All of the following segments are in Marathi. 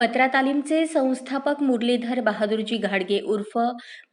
पत्रा तालीमचे संस्थापक मुरलीधर बहादूरजी घाडगे उर्फ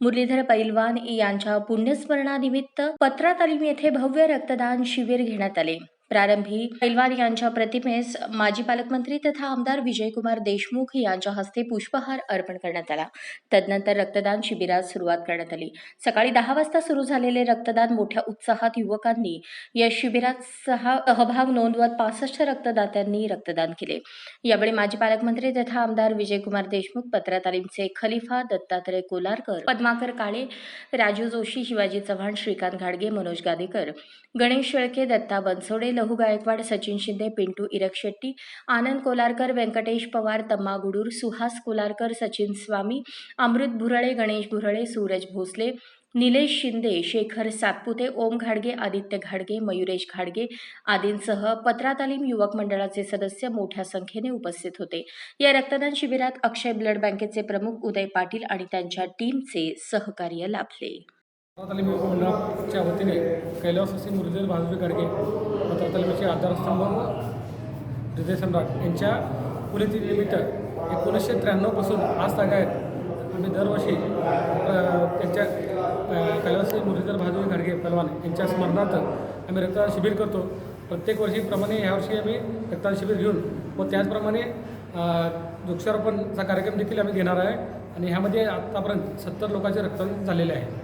मुरलीधर पैलवान यांच्या पुण्यस्मरणानिमित्त पत्रा तालीम येथे भव्य रक्तदान शिबिर घेण्यात आले. प्रारंभी पैलवार यांच्या प्रतिमेस माजी पालकमंत्री तथा आमदार विजयकुमार देशमुख यांच्या हस्ते पुष्पहार अर्पण करण्यात आला. तदनंतर रक्तदान शिबिरास सुरुवात करण्यात आली. सकाळी दहा वाजता सुरू झालेले रक्तदान मोठ्या उत्साहात युवकांनी या शिबिरात सहा सहभाग नोंदवत पासष्ट रक्तदात्यांनी रक्तदान केले. यावेळी माजी पालकमंत्री तथा आमदार विजयकुमार देशमुख पत्रा तालीमचे खलिफा दत्तात्रय कोलारकर पद्माकर काळे राजू जोशी शिवाजी चव्हाण श्रीकांत घाडगे मनोज गादेकर गणेश शेळके दत्ता बनसोडे लहू गायकवाड सचिन शिंदे पिंटू इरक शेट्टी आनंद कोलारकर व्यंकटेश पवार तम्मा गुडूर सुहास कोलारकर सचिन स्वामी अमृत भुरळे गणेश भुरळे सूरज भोसले निलेश शिंदे शेखर सातपुते ओम घाडगे आदित्य घाडगे मयुरेश घाडगे आदींसह पत्रा तालीम युवक मंडळाचे सदस्य मोठ्या संख्येने उपस्थित होते. या रक्तदान शिबिरात अक्षय ब्लड बँकेचे प्रमुख उदय पाटील आणि त्यांच्या टीमचे सहकार्य लाभले. तालीम युवक मंडळाच्या वतीने कैलासवासी मुरलीधर बहादूर गाडगे पत्र तालिमेचे आधारस्तंभ हृदय सम्राट यांच्या कुलतीनिमित्त एकोणीसशे त्र्याण्णवपासून आज तागायत आम्ही दरवर्षी त्यांच्या कैलासवासी मुरलीधर बहादूर गाडगे पलवान यांच्या स्मरणार्थ आम्ही रक्तदान शिबिर करतो. प्रत्येक वर्षीप्रमाणे यावर्षी आम्ही रक्तदान शिबिर घेऊन व त्याचप्रमाणे वृक्षारोपणचा कार्यक्रम देखील आम्ही घेणार आहे. आणि ह्यामध्ये आत्तापर्यंत सत्तर लोकांचे रक्तदान झालेले आहे.